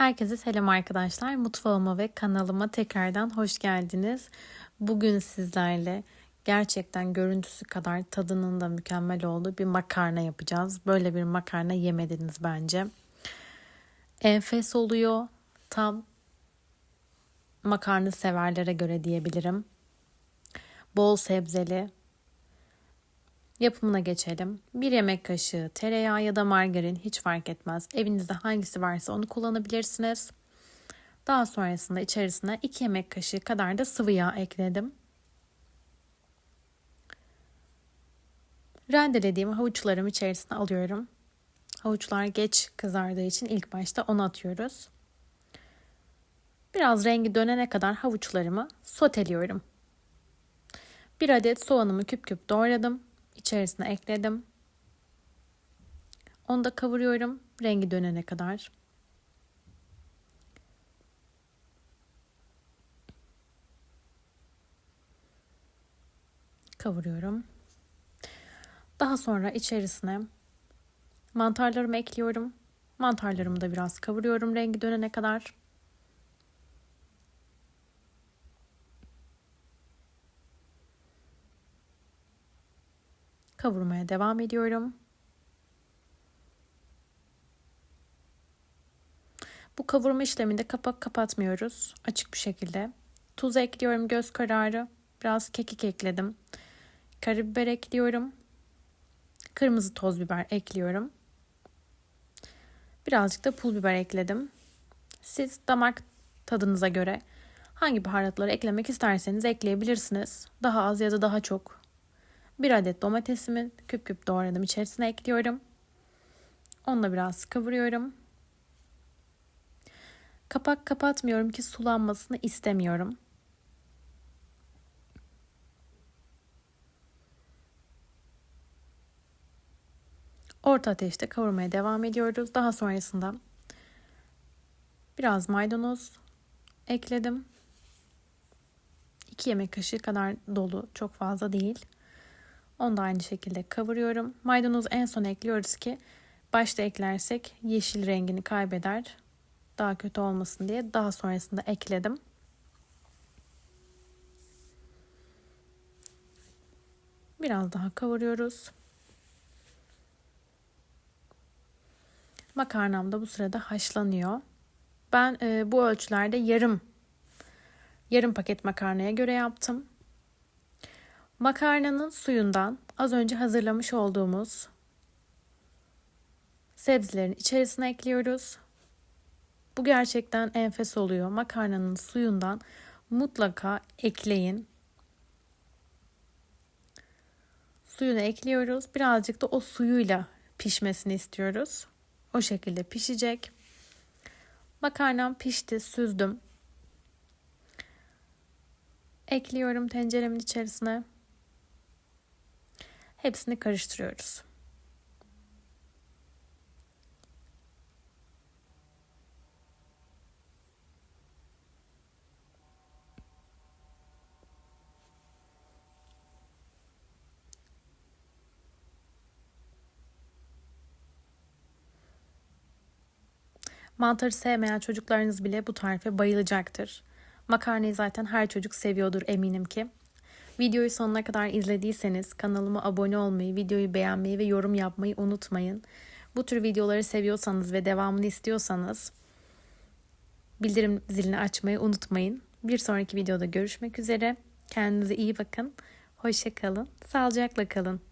Herkese selam arkadaşlar. Mutfağıma ve kanalıma tekrardan hoş geldiniz. Bugün sizlerle gerçekten görüntüsü kadar tadının da mükemmel olduğu bir makarna yapacağız. Böyle bir makarna yemediniz bence. Enfes oluyor. Tam makarna severlere göre diyebilirim. Bol sebzeli, Yapımına geçelim. Bir yemek kaşığı tereyağı ya da margarin hiç fark etmez. Evinizde hangisi varsa onu kullanabilirsiniz. Daha sonrasında içerisine 2 yemek kaşığı kadar da sıvı yağ ekledim. Rendelediğim havuçlarımı içerisine alıyorum. Havuçlar geç kızardığı için ilk başta onu atıyoruz. Biraz rengi dönene kadar havuçlarımı soteliyorum. Bir adet soğanımı küp küp doğradım içerisine ekledim. Onu da kavuruyorum rengi dönene kadar. Kavuruyorum. Daha sonra içerisine mantarlarımı ekliyorum. Mantarlarımı da biraz kavuruyorum rengi dönene kadar. Kavurmaya devam ediyorum. Bu kavurma işleminde kapak kapatmıyoruz. Açık bir şekilde. Tuz ekliyorum göz kararı. Biraz kekik ekledim. Karabiber ekliyorum. Kırmızı toz biber ekliyorum. Birazcık da pul biber ekledim. Siz damak tadınıza göre hangi baharatları eklemek isterseniz ekleyebilirsiniz. Daha az ya da daha çok bir adet domatesimi küp küp doğradım içerisine ekliyorum. Onunla biraz kavuruyorum. Kapak kapatmıyorum ki sulanmasını istemiyorum. Orta ateşte kavurmaya devam ediyoruz. Daha sonrasında biraz maydanoz ekledim. 2 yemek kaşığı kadar dolu, çok fazla değil. Onu da aynı şekilde kavuruyorum. Maydanozu en son ekliyoruz ki başta eklersek yeşil rengini kaybeder. Daha kötü olmasın diye daha sonrasında ekledim. Biraz daha kavuruyoruz. Makarnam da bu sırada haşlanıyor. Ben e, bu ölçülerde yarım yarım paket makarnaya göre yaptım. Makarnanın suyundan az önce hazırlamış olduğumuz sebzelerin içerisine ekliyoruz. Bu gerçekten enfes oluyor. Makarnanın suyundan mutlaka ekleyin. Suyunu ekliyoruz. Birazcık da o suyuyla pişmesini istiyoruz. O şekilde pişecek. Makarnam pişti, süzdüm. Ekliyorum tenceremin içerisine. Hepsini karıştırıyoruz. Mantarı sevmeyen çocuklarınız bile bu tarife bayılacaktır. Makarnayı zaten her çocuk seviyordur eminim ki. Videoyu sonuna kadar izlediyseniz kanalıma abone olmayı, videoyu beğenmeyi ve yorum yapmayı unutmayın. Bu tür videoları seviyorsanız ve devamını istiyorsanız bildirim zilini açmayı unutmayın. Bir sonraki videoda görüşmek üzere. Kendinize iyi bakın. Hoşça kalın. Sağlıcakla kalın.